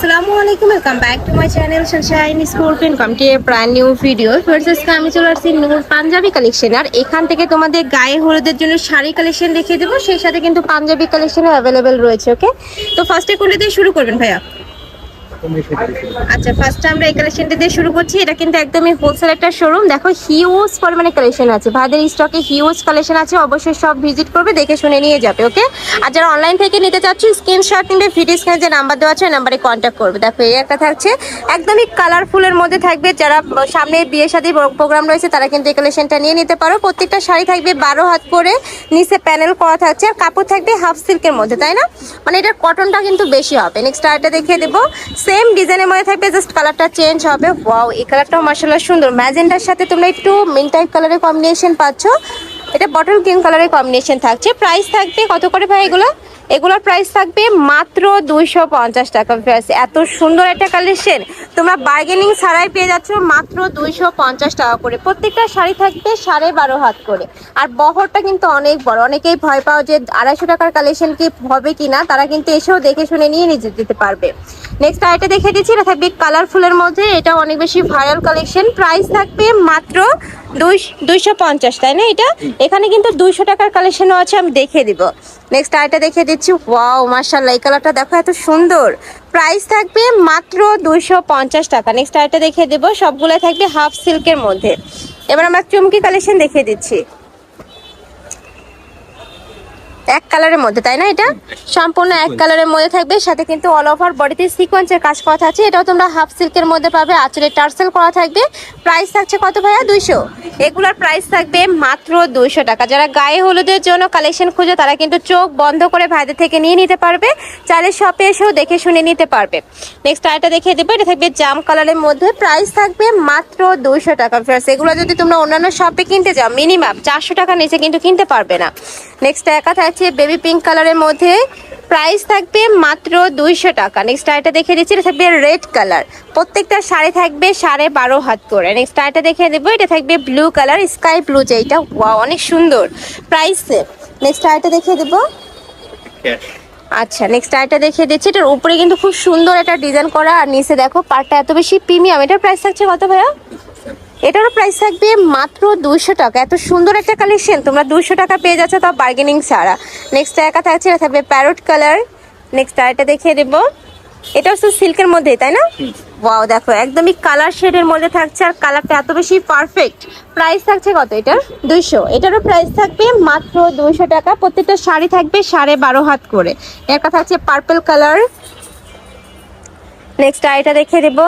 আসসালামু আলাইকুম welcome back to my channel Sunshine School welcome to a brand new video first আমি চলে আসছি নূর পাঞ্জাবি কালেকশন আর এখান থেকে তোমাদের গায়ে হলুদের জন্য শাড়ি কালেকশন দেখিয়ে দেবো। সেই সাথে কিন্তু পাঞ্জাবি কালেকশনও অ্যাভেলেবেল রয়েছে ওকে তো ফার্স্টে কোনটা দিয়ে শুরু করবেন ভাইয়া? আচ্ছা ফার্স্ট আমরা এই কালেকশনটা দিয়ে শুরু করছি। এটা কিন্তু একদমই হোলসেল একটা শোরুম দেখো হিউজ পরিমাণে কালেকশন আছে। ভাইদের স্টকে হিউজ কালেকশন আছে। অবশ্যই সব ভিজিট করবে, দেখে শুনে নিয়ে যাবে ওকে আর যারা অনলাইন থেকে নিতে চাচ্ছ স্ক্রিনশট নিবে ভিডিও স্ক্রিনে যে নাম্বার দেওয়া আছে, ওই নাম্বারে কন্ট্যাক্ট করবে। দেখো, এই একটা থাকছে। একদমই কালারফুলের মধ্যে থাকবে। যারা সামনে বিয়ে শাদী প্রোগ্রাম রয়েছে, তারা কিন্তু এই কালেকশনটা নিয়ে নিতে পারো। প্রত্যেকটা শাড়ি থাকবে বারো হাত করে। নিচে প্যানেল করা থাকছে। আর কাপড় থাকবে হাফ সিল্কের মধ্যে, তাই না? মানে এটার কটনটা কিন্তু বেশি হবে। নেক্সট আরেকটা দেখিয়ে দেবো। সেম ডিজাইনের মধ্যে থাকবে জাস্ট কালারটা চেঞ্জ হবে। ওয়াও এই কালারটাও মার্শাল্লাহ সুন্দর। ম্যাজেন্ডার সাথে তোমরা একটু মিন টাইপ কালারের কম্বিনেশন পাচ্ছ। এটা বটল গ্রিন কালারের কম্বিনেশন থাকছে। প্রাইস থাকবে কত করে ভাই এগুলো? এগুলোর প্রাইস থাকবে মাত্র দুইশো পঞ্চাশ টাকা। প্রাইস এত সুন্দর একটা কালেকশন তোমরা বার্গেনিং ছাড়াই পেয়ে যাচ্ছ মাত্র দুইশো পঞ্চাশ টাকা করে। প্রত্যেকটা শাড়ি থাকবে সাড়ে বারো হাত করে। আর বহরটা কিন্তু অনেক বড়। অনেকেই ভয় পাও যে আড়াইশো টাকার কালেকশন কি হবে কি না তারা কিন্তু এসেও দেখে শুনে নিয়ে নিজে দিতে পারবে। নেক্সট আরেকটা দেখে দিচ্ছি। এটা থাকবে কালারফুলের মধ্যে। এটা অনেক বেশি ভাইরাল কালেকশন প্রাইস থাকবে মাত্র দুইশো পঞ্চাশ তাই না এটা? এখানে কিন্তু দুইশো টাকার কালেকশনও আছে আমি দেখিয়ে দিব। নেক্সট আরেকটা দেখিয়ে দিচ্ছি। ওয়াও মার্শাল্লাহ এই কালারটা দেখো এত সুন্দর। প্রাইস থাকবে মাত্র দুইশো পঞ্চাশ টাকা। নেক্সট আরেকটা দেখিয়ে দেবো সবগুলো থাকবে হাফ সিল্কের মধ্যে। এবার আমরা চুমকি কালেকশন দেখিয়ে দিচ্ছি। এক কালারের মধ্যে তাই না এটা? সম্পূর্ণ এক কালারের মধ্যে থাকবে সাথে কিন্তু অল ওভার বডিতে সিকোয়েন্সের কাজ করা আছে এটাও তোমরা হাফ সিল্কের মধ্যে পাবে আঁচলে টার্সেল করা থাকবে। প্রাইস থাকছে কত ভাইয়া? দুইশো। এগুলোর প্রাইস থাকবে মাত্র দুইশো টাকা। যারা গায়ে হলুদের জন্য কালেকশন খুঁজে তারা কিন্তু চোখ বন্ধ করে ভাইদের থেকে নিয়ে নিতে পারবে। চাইলে শপে এসেও দেখে শুনে নিতে পারবে। নেক্সট আরেকটা দেখিয়ে দেবো এটা থাকবে জাম কালারের মধ্যে। প্রাইস থাকবে মাত্র দুইশো টাকা ফ্রেন্ডস এগুলো যদি তোমরা অন্যান্য শপে কিনতে যাও মিনিমাম চারশো টাকা নিচে কিন্তু কিনতে পারবে না। নেক্সট একা থাকছে বেবি পিঙ্ক কালারের মধ্যে। প্রাইস থাকবে মাত্র দুইশো টাকা। নেক্সট আরেকটা দেখে দিচ্ছি এটা থাকবে রেড কালার। প্রত্যেকটা শাড়ি থাকবে সাড়ে বারো হাত করে। নেক্সট আরেকটা দেখে দেবো এটা থাকবে ব্লু কালার স্কাই ব্লু যে যেটা ওয়া অনেক সুন্দর। প্রাইস নেক্সট আরেকটা দেখে দেবো। আচ্ছা নেক্সট আরেকটা দেখিয়ে দিচ্ছি এটার উপরে কিন্তু খুব সুন্দর একটা ডিজাইন করা। আর নিচে দেখো পার্টটা এত বেশি প্রিমিয়াম। এটার প্রাইস থাকছে কত ভাইয়া? এটারও প্রাইস থাকবে মাত্র দুইশো টাকা। এত সুন্দর একটা কালেকশন তোমরা দুইশো টাকা পেয়ে যাচ্ছ তাও বার্গেনিং ছাড়া। নেক্সট একা থাকছে এটা থাকবে প্যারোট কালার নেক্সট আরেকটা দেখিয়ে দেবো। এটা হচ্ছে সিল্কের মধ্যে তাই না? ওয়াও দেখো একদমই কালার শেডের মধ্যে থাকছে আর কালারটা এত বেশি পারফেক্ট প্রাইস থাকছে কত এটার? দুইশো। এটারও প্রাইস থাকবে মাত্র দুইশো টাকা। প্রত্যেকটা শাড়ি থাকবে সাড়ে বারো হাত করে। একটা থাকছে পার্পল কালার নেক্সট আইটা দেখে দেবো।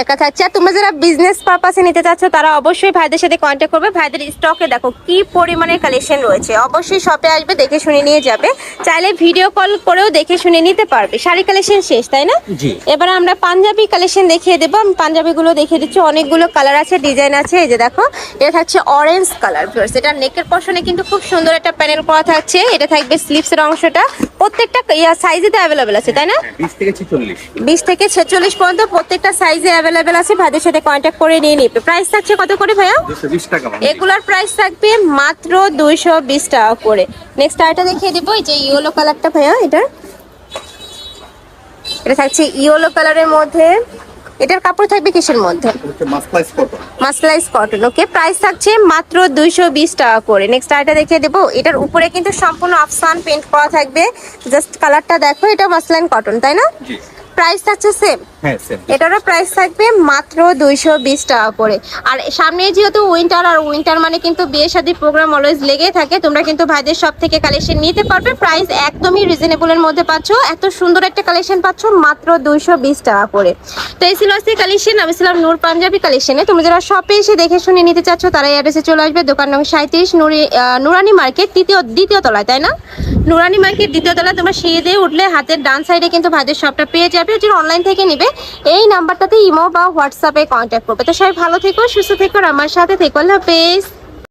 একা থাকছে। আর তোমরা যারা বিজনেস পারপাসে নিতে চাচ্ছ তারা অবশ্যই ভাইদের সাথে কন্ট্যাক্ট করবে। ভাইদের স্টকে দেখো কি পরিমাণে কালেকশন রয়েছে। অবশ্যই শপে আসবে দেখে শুনে নিয়ে যাবে। চাইলে ভিডিও কল করেও দেখে শুনে নিতে পারবে। শাড়ি কালেকশন শেষ তাই না? এবার আমরা পাঞ্জাবি কালেকশন দেখিয়ে দেবো। আমি পাঞ্জাবিগুলো দেখিয়ে দিচ্ছি। অনেকগুলো কালার আছে ডিজাইন আছে। এই যে দেখো এটা থাকছে অরেঞ্জ কালার এটা নেকের পশনে কিন্তু খুব সুন্দর একটা প্যানেল করা থাকছে। এটা থাকবে স্লিপসের অংশটা। প্রত্যেকটা সাইজেতে অ্যাভেলেবেল আছে তাই না? বিশ থেকে ছেচল্লিশ। বিশ থেকে ছেচল্লিশ পর্যন্ত প্রত্যেকটা সাইজে অ্যাভেলেবেল আছে ভাইদের সাথে কন্ট্যাক্ট করে নিয়ে নিবে। প্রাইস থাকছে কত করে ভাইয়া। এগুলার প্রাইস থাকবে মাত্র দুইশো বিশ টাকা করে। নেক্সট আরেকটা দেখিয়ে দেবো এই যে ইয়েলো কালারটা ভাইয়া এটার। এটা থাকছে ইয়েলো কালারের মধ্যে। এটার কাপড় থাকবে কিসের মধ্যে? হচ্ছে মাসলাইজ কটন ওকে প্রাইস থাকছে মাত্র দুইশো বিশ টাকা করে। নেক্সট আরেকটা দেখিয়ে দেবো এটার উপরে কিন্তু সম্পূর্ণ আফসান পেন্ট করা থাকবে। জাস্ট কালারটা দেখো এটা মাসলাইন কটন তাই না? প্রাইস থাকছে সেম এটারও প্রাইস থাকবে মাত্র দুইশো বিশ টাকা করে। আর সামনে যেহেতু উইন্টার আর উইন্টার মানে কিন্তু বিয়ে শাদী প্রোগ্রাম অলওয়েজ লেগেই থাকে, তোমরা কিন্তু ভাইদের সব থেকে কালেকশন নিতে পারবে। প্রাইস একদমই রিজনেবলের মধ্যে পাচ্ছ। এত সুন্দর একটা কালেকশন পাচ্ছ, মাত্র দুইশো বিশ টাকা করে। তো এই ছিল আজকে কালেকশন আমি ছিলাম নূর পাঞ্জাবি কালেকশনে তোমরা যারা শপে এসে দেখে শুনে নিতে চাচ্ছ, তারা অ্যাড্রেসে চলে আসবে। দোকান নম্বর সাঁত্রিশ নুরি নুরানি মার্কেট, তৃতীয়, দ্বিতীয় তলায়, তাই না? নুরানি মার্কেট, দ্বিতীয় তলায় তোমরা সিঁড়ি দিয়ে উঠলে হাতের ডান সাইডে কিন্তু ভাইদের শপটা পেয়ে যাবে। যারা অনলাইন থেকে নিবে এই নাম্বারটাতে ইমো বা হোয়াটসঅ্যাপে কন্ট্যাক্ট করবে। তো সবাই ভালো থেকো, সুস্থ থেকো আমার সাথে থেকো। আল্লাহ হাফেজ।